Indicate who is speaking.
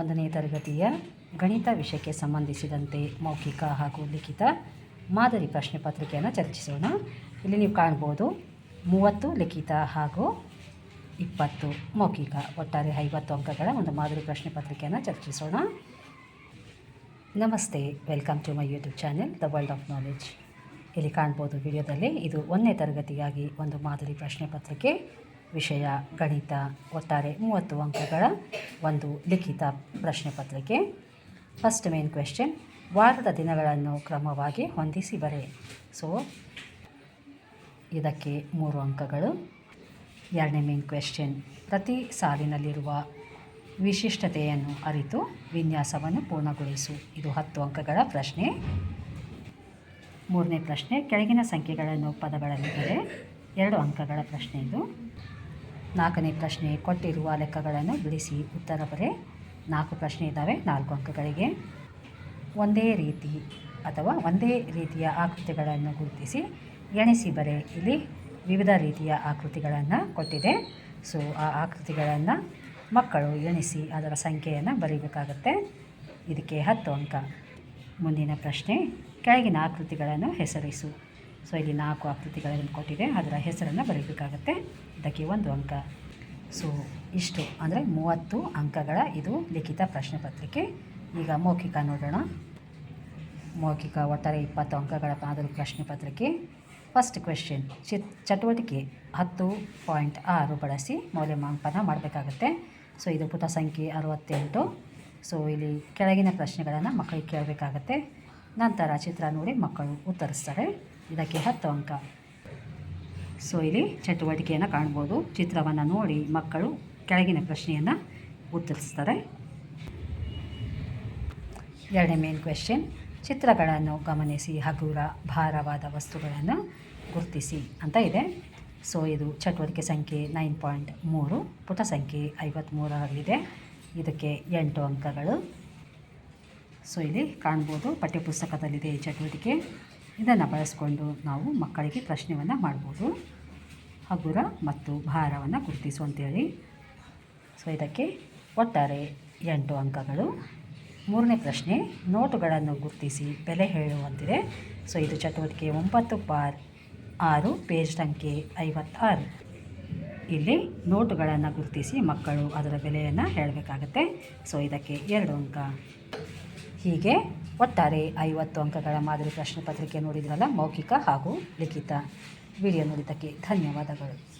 Speaker 1: ಒಂದನೇ ತರಗತಿಯ ಗಣಿತ ವಿಷಯಕ್ಕೆ ಸಂಬಂಧಿಸಿದಂತೆ ಮೌಖಿಕ ಹಾಗೂ ಲಿಖಿತ ಮಾದರಿ ಪ್ರಶ್ನೆ ಪತ್ರಿಕೆಯನ್ನು ಚರ್ಚಿಸೋಣ. ಇಲ್ಲಿ ನೀವು ಕಾಣ್ಬೋದು ಮೂವತ್ತು ಲಿಖಿತ ಹಾಗೂ ಇಪ್ಪತ್ತು ಮೌಖಿಕ. ಒಟ್ಟಾರೆ ಐವತ್ತು ಅಂಕಗಳ ಒಂದು ಮಾದರಿ ಪ್ರಶ್ನೆ ಪತ್ರಿಕೆಯನ್ನು ಚರ್ಚಿಸೋಣ. ನಮಸ್ತೆ, welcome to my YouTube channel the world of knowledge ಇಲ್ಲಿ ಕಾಣ್ಬೋದು ವಿಡಿಯೋದಲ್ಲಿ ಇದು ಒಂದನೇ ತರಗತಿಯಾಗಿ ಒಂದು ಮಾದರಿ ಪ್ರಶ್ನೆ ಪತ್ರಿಕೆ. ವಿಷಯ, ಗಣಿತ, ಒಟ್ಟಾರೆ ಮೂವತ್ತು ಅಂಕಗಳ ಒಂದು ಲಿಖಿತ ಪ್ರಶ್ನೆ ಪತ್ರಿಕೆ. ಫಸ್ಟ್ ಮೇನ್ ಕ್ವೆಶ್ಚನ್ ವಾರದ ದಿನಗಳನ್ನು ಕ್ರಮವಾಗಿ ಹೊಂದಿಸಿ ಬರೆ. ಸೊ ಇದಕ್ಕೆ ಮೂರು ಅಂಕಗಳು. ಎರಡನೇ ಮೇನ್ ಕ್ವೆಶ್ಚನ್ ಪ್ರತಿ ಸಾಲಿನಲ್ಲಿರುವ ವಿಶಿಷ್ಟತೆಯನ್ನು ಅರಿತು ವಿನ್ಯಾಸವನ್ನು ಪೂರ್ಣಗೊಳಿಸು. ಇದು ಹತ್ತು ಅಂಕಗಳ ಪ್ರಶ್ನೆ. ಮೂರನೇ ಪ್ರಶ್ನೆ, ಕೆಳಗಿನ ಸಂಖ್ಯೆಗಳನ್ನು ಪದಗಳಲ್ಲಿ ಎರಡು ಅಂಕಗಳ ಪ್ರಶ್ನೆ ಇದು. ನಾಲ್ಕನೇ ಪ್ರಶ್ನೆ ಕೊಟ್ಟಿರುವ ಲೆಕ್ಕಗಳನ್ನು ಬಿಡಿಸಿ. ಉತ್ತರ ಬರೆ, ನಾಲ್ಕು ಪ್ರಶ್ನೆ ಇದ್ದಾವೆ, ನಾಲ್ಕು ಅಂಕಗಳಿಗೆ. ಒಂದೇ ರೀತಿ ಅಥವಾ ಒಂದೇ ರೀತಿಯ ಆಕೃತಿಗಳನ್ನು ಗುರುತಿಸಿ. ಎಣಿಸಿ ಬರೆ, ಇಲ್ಲಿ ವಿವಿಧ ರೀತಿಯ ಆಕೃತಿಗಳನ್ನು ಕೊಟ್ಟಿದೆ. ಸೊ ಆ ಆಕೃತಿಗಳನ್ನು ಮಕ್ಕಳು ಎಣಿಸಿ ಅದರ ಸಂಖ್ಯೆಯನ್ನು ಬರೀಬೇಕಾಗತ್ತೆ. ಇದಕ್ಕೆ ಹತ್ತು ಅಂಕ. ಮುಂದಿನ ಪ್ರಶ್ನೆ, ಕೆಳಗಿನ ಆಕೃತಿಗಳನ್ನು ಹೆಸರಿಸು. ಸೊ ಇಲ್ಲಿ ನಾಲ್ಕು ಆಕೃತಿಗಳನ್ನು ಕೊಟ್ಟಿದೆ. ಅದರ ಹೆಸರನ್ನು ಬರೀಬೇಕಾಗತ್ತೆ. ಇದಕ್ಕೆ ಒಂದು ಅಂಕ. ಸೊ ಇಷ್ಟು. ಅಂದರೆ ಮೂವತ್ತು ಅಂಕಗಳ ಇದು ಲಿಖಿತ ಪ್ರಶ್ನೆ ಪತ್ರಿಕೆ. ಈಗ ಮೌಖಿಕ ನೋಡೋಣ. ಮೌಖಿಕ ಒಟ್ಟಾರೆ ಇಪ್ಪತ್ತು ಅಂಕಗಳ ಮಾದರಿ ಪ್ರಶ್ನೆ ಪತ್ರಿಕೆ. ಫಸ್ಟ್ ಕ್ವೆಶ್ಚನ್ ಚಟುವಟಿಕೆ ಹತ್ತು ಪಾಯಿಂಟ್ ಆರು ಬಳಸಿ ಮೌಲ್ಯಮಾಪನ ಮಾಡಬೇಕಾಗತ್ತೆ. ಸೊ ಇದು ಪುಟ ಸಂಖ್ಯೆ ಅರವತ್ತೆಂಟು. ಸೊ ಇಲ್ಲಿ ಕೆಳಗಿನ ಪ್ರಶ್ನೆಗಳನ್ನು ಮಕ್ಕಳಿಗೆ ಕೇಳಬೇಕಾಗತ್ತೆ. ನಂತರ ಚಿತ್ರ ನೋಡಿ ಮಕ್ಕಳು ಉತ್ತರಿಸ್ತಾರೆ. ಇದಕ್ಕೆ ಹತ್ತು ಅಂಕ. ಸೊ ಇಲ್ಲಿ ಚಟುವಟಿಕೆಯನ್ನು ಕಾಣ್ಬೋದು. ಚಿತ್ರವನ್ನು ನೋಡಿ ಮಕ್ಕಳು ಕೆಳಗಿನ ಪ್ರಶ್ನೆಯನ್ನು ಉತ್ತರಿಸ್ತಾರೆ. ಎರಡನೇ ಮೇನ್ ಕ್ವೆಶನ್ ಚಿತ್ರಗಳನ್ನು ಗಮನಿಸಿ, ಹಗುರ, ಭಾರವಾದ ವಸ್ತುಗಳನ್ನು ಗುರುತಿಸಿ ಅಂತ ಇದೆ. ಸೊ ಇದು ಚಟುವಟಿಕೆ ಸಂಖ್ಯೆ ನೈನ್ ಪಾಯಿಂಟ್ ಮೂರು, ಪುಟ ಸಂಖ್ಯೆ ಐವತ್ತ್ಮೂರರಲ್ಲಿದೆ ಇದಕ್ಕೆ ಎಂಟು ಅಂಕಗಳು. ಸೊ ಇಲ್ಲಿ ಕಾಣ್ಬೋದು, ಪಠ್ಯಪುಸ್ತಕದಲ್ಲಿದೆ ಈ ಚಟುವಟಿಕೆ. ಇದನ್ನು ಬಳಸ್ಕೊಂಡು ನಾವು ಮಕ್ಕಳಿಗೆ ಪ್ರಶ್ನೆಯನ್ನು ಮಾಡ್ಬೋದು. ಹಗುರ ಮತ್ತು ಭಾರವನ್ನು ಗುರುತಿಸು ಅಂತೇಳಿ ಸೊ ಇದಕ್ಕೆ ಒಟ್ಟಾರೆ ಎಂಟು ಅಂಕಗಳು. ಮೂರನೇ ಪ್ರಶ್ನೆ, ನೋಟುಗಳನ್ನು ಗುರುತಿಸಿ ಬೆಲೆ ಹೇಳುವಂತಿದೆ. ಸೊ ಇದು ಚಟುವಟಿಕೆ ಒಂಬತ್ತು ಪಾರ್ ಆರು, ಪೇಜ್ ಸಂಖ್ಯೆ ಐವತ್ತಾರು. ಇಲ್ಲಿ ನೋಟುಗಳನ್ನು ಗುರುತಿಸಿ ಮಕ್ಕಳು ಅದರ ಬೆಲೆಯನ್ನು ಹೇಳಬೇಕಾಗತ್ತೆ. ಸೊ ಇದಕ್ಕೆ ಎರಡು ಅಂಕ. ಹೀಗೆ ಒಟ್ಟಾರೆ ಐವತ್ತು ಅಂಕಗಳ ಮಾದರಿ ಪ್ರಶ್ನೆ ಪತ್ರಿಕೆ ನೋಡಿದ್ರಲ್ಲ ಮೌಖಿಕ ಹಾಗೂ ಲಿಖಿತ. ವಿಡಿಯೋ ನೋಡಿದ್ದಕ್ಕೆ ಧನ್ಯವಾದಗಳು.